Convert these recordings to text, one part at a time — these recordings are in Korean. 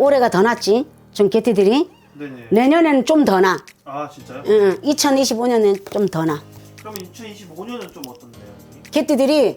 올해가 더 낫지. 좀 개띠들이 네네. 내년에는 좀 더 나. 아 진짜요? 응, 2025년엔 좀 더 나. 그러면 2025년은 좀 어떤데요? 개띠들이 네.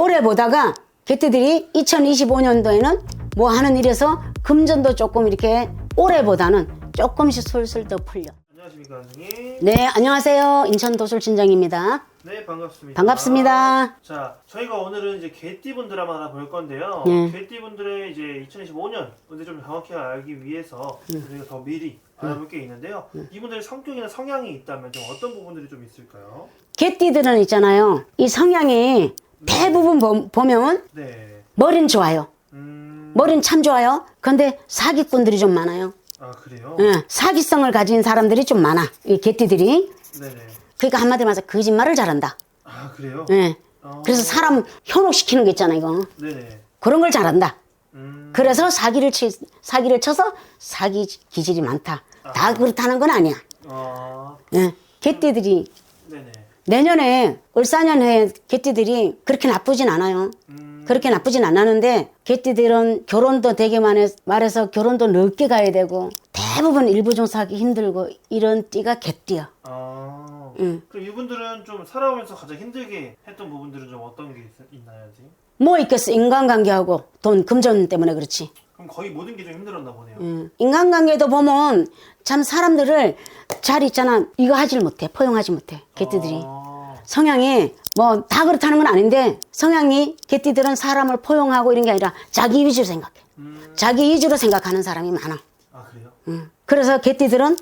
올해 보다가 개띠들이 2025년도에는 뭐 하는 일에서 금전도 조금 이렇게 올해보다는 조금씩 솔솔 더 풀려. 안녕하십니까 선생님. 네, 안녕하세요. 인천 도술진정입니다. 네 반갑습니다. 반갑습니다. 자 저희가 오늘은 이제 개띠분 드라마 하나 볼 건데요. 네. 개띠분들의 이제 2025년 근데 좀 정확히 알기 위해서 음. 저희가 더 미리 알아볼 게 있는데요. 이분들의 성격이나 성향이 있다면 좀 어떤 부분들이 좀 있을까요? 개띠들은 있잖아요. 이 성향이 대부분 보- 보면 네. 머리는 좋아요. 음. 머리는 참 좋아요. 근데 사기꾼들이 좀 많아요. 아 그래요? 예, 사기성을 가진 사람들이 좀 많아. 이 개띠들이. 네네. 그러니까 한마디로 말해서 거짓말을 잘한다. 아 그래요? 예. 어. 그래서 사람 현혹시키는 거 있잖아, 이거. 네네. 그런 걸 잘한다. 음. 그래서 사기를 치, 사기를 쳐서 사기 기질이 많다. 다 그렇다는 건 아니야. 아 예. 개띠들이 네네. 내년에 을사년에 개띠들이 그렇게 나쁘진 않아요. 음. 그렇게 나쁘진 않았는데 개띠들은 결혼도 되게 많이 말해서 결혼도 늦게 가야 되고 대부분 일부 종사하기 힘들고 이런 띠가 개띠야. 아. 응. 그럼 이분들은 좀 살아오면서 가장 힘들게 했던 부분들은 좀 어떤 게 있, 있나요, 선생님? 뭐 있겠어 인간관계하고 돈 금전 때문에 그렇지. 그럼 거의 모든 게 좀 힘들었나 보네요. 음, 인간관계도 보면 참 사람들을 잘 있잖아 이거 하질 못해 포용하지 못해 개띠들이 아, 성향이 뭐 다 그렇다는 건 아닌데 성향이 개띠들은 사람을 포용하고 이런 게 아니라 자기 위주로 생각해 음. 자기 위주로 생각하는 사람이 많아 아 그래요? 음. 그래서 개띠들은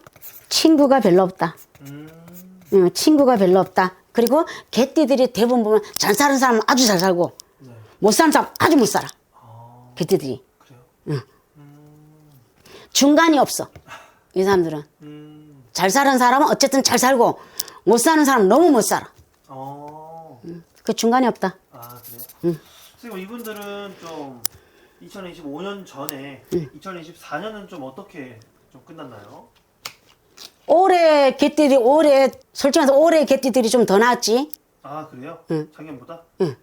친구가 별로 없다 음. 음, 친구가 별로 없다 그리고 개띠들이 대부분 보면 잘 사는 사람은 아주 잘 살고 네. 못 사는 사람 아주 못 살아 아 개띠들이 그래요? 중간이 없어 이 사람들은 음. 잘 사는 사람은 어쨌든 잘 살고 못 사는 사람은 너무 못 살아. 어. 그 중간이 없다. 아 그래요? 선생님 이분들은 좀 2025년 전에 2024년은 좀 어떻게 좀 끝났나요? 올해 개띠들이 올해 솔직히 말해서 올해 개띠들이 좀 더 낫지. 아 그래요? 작년보다? 응.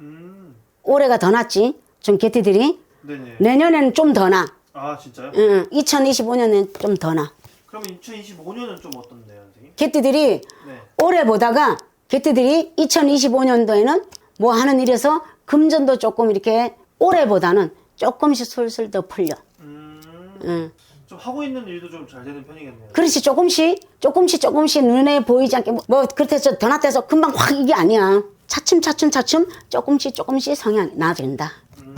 음. 올해가 더 낫지. 좀 개띠들이 네네. 내년에는 좀 더 나. 아 진짜요? 응, 2025년엔 좀 더 나. 그러면 2025년은 좀 어떤데요, 선생님? 개띠들이 네. 올해 보다가 개띠들이 2025년도에는 뭐 하는 일에서 금전도 조금 이렇게 올해보다는 조금씩 솔솔 더 풀려. 음. 응. 좀 하고 있는 일도 좀 잘 되는 편이겠네요. 그렇지 조금씩 조금씩 조금씩 눈에 보이지 않게 뭐, 뭐 그렇게 해서 더 낫대서 금방 확 이게 아니야 차츰 차츰 차츰 조금씩 조금씩 성향이 나아진다 음.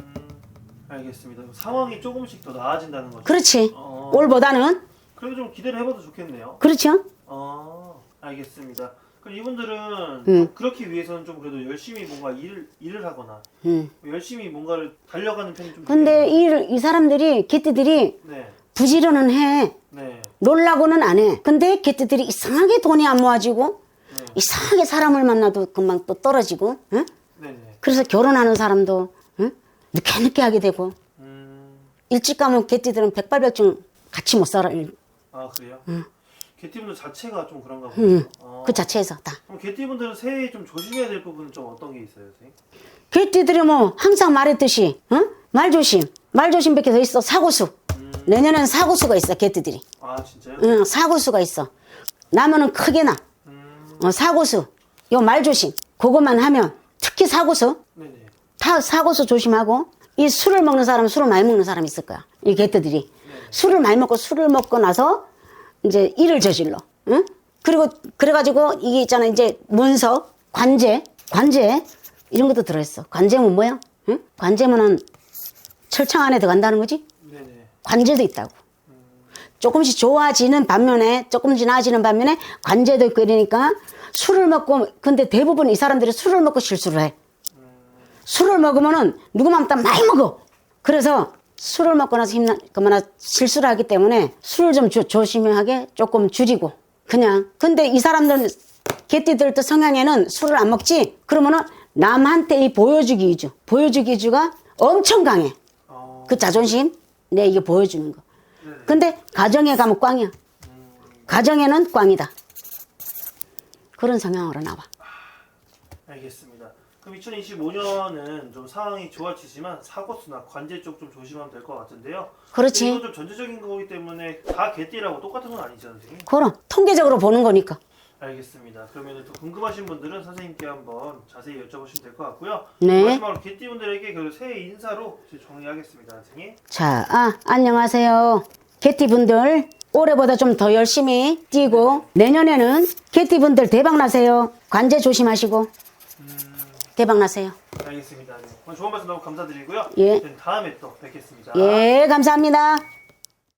알겠습니다. 상황이 조금씩 더 나아진다는 거죠. 그렇지 어. 올보다는 그래도 좀 기대를 해봐도 좋겠네요. 그렇죠 어, 알겠습니다. 그럼 이분들은 음. 좀 그렇기 위해서는 좀 그래도 열심히 뭔가 일을 일을 하거나 음. 열심히 뭔가를 달려가는 편이 좀. 근데 이, 이 사람들이 개띠들이. 네, 부지런은 해 네, 놀라고는 안 해 근데 개띠들이 이상하게 돈이 안 모아지고 네, 이상하게 사람을 만나도 금방 또 떨어지고 응? 네, 네. 그래서 결혼하는 사람도 응? 늦게 늦게 하게 되고 음, 일찍 가면 개띠들은 백발백중 같이 못 살아 아 그래요? 개띠분들 자체가 좀 그런가 보네요. 응. 어, 그 자체에서 다 그럼 개띠분들은 새해에 좀 조심해야 될 부분은 좀 어떤 게 있어요, 선생님? 개띠들이 뭐 항상 말했듯이 어? 말조심 말 조심밖에 더 있어 사고수 내년에는 사고수가 있어 개띠들이. 아 진짜요? 응, 사고수가 있어. 나무는 크게 나. 음, 어, 사고수. 요 말조심. 그것만 하면 특히 사고수. 네, 네. 다 사고수 조심하고 이 술을 먹는 사람은 술을 많이 먹는 사람이 있을 거야. 이 개띠들이. 술을 많이 먹고 술을 먹고 나서 이제 일을 저질러. 응? 그리고 그래가지고 이게 있잖아. 이제 문서 관제 관제 이런 것도 들어있어. 관제면 뭐야? 응? 관제면은 철창 안에 들어간다는 거지. 관제도 있다고. 조금씩 좋아지는 반면에 조금씩 나아지는 반면에 관제도 있고 이러니까 술을 먹고 근데 대부분 이 사람들이 술을 먹고 실수를 해. 술을 먹으면은 누구만 딱 많이 먹어. 그래서 술을 먹고 나서 힘나 그만나 실수를 하기 때문에 술을 좀 조, 조심하게 조금 줄이고 그냥 근데 이 사람들 개띠들도 성향에는 술을 안 먹지 그러면은 남한테 이 보여주기 위주 보여주기 위주가 엄청 강해. 어, 그 자존심 내 이게 보여주는 거. 네. 근데 가정에 가면 꽝이야. 가정에는 꽝이다. 그런 성향으로 나와. 알겠습니다. 그럼 2025년은 좀 상황이 좋아지지만 사고수나 관제 쪽 좀 조심하면 될 것 같은데요. 그렇지. 이건 좀 전체적인 거기 때문에 다 개띠라고 똑같은 건 선생님? 그럼 통계적으로 보는 거니까. 알겠습니다. 그러면 또 궁금하신 분들은 선생님께 한번 자세히 여쭤보시면 될 것 같고요. 네. 마지막으로 개띠분들에게 그 새해 인사로 이제 정리하겠습니다, 선생님. 자, 아, 안녕하세요. 개띠분들, 올해보다 좀 더 열심히 뛰고, 내년에는 개띠분들 대박 나세요. 관제 조심하시고, 대박 나세요. 알겠습니다. 네. 오늘 좋은 말씀 너무 감사드리고요. 예. 저는 다음에 또 뵙겠습니다. 예, 감사합니다.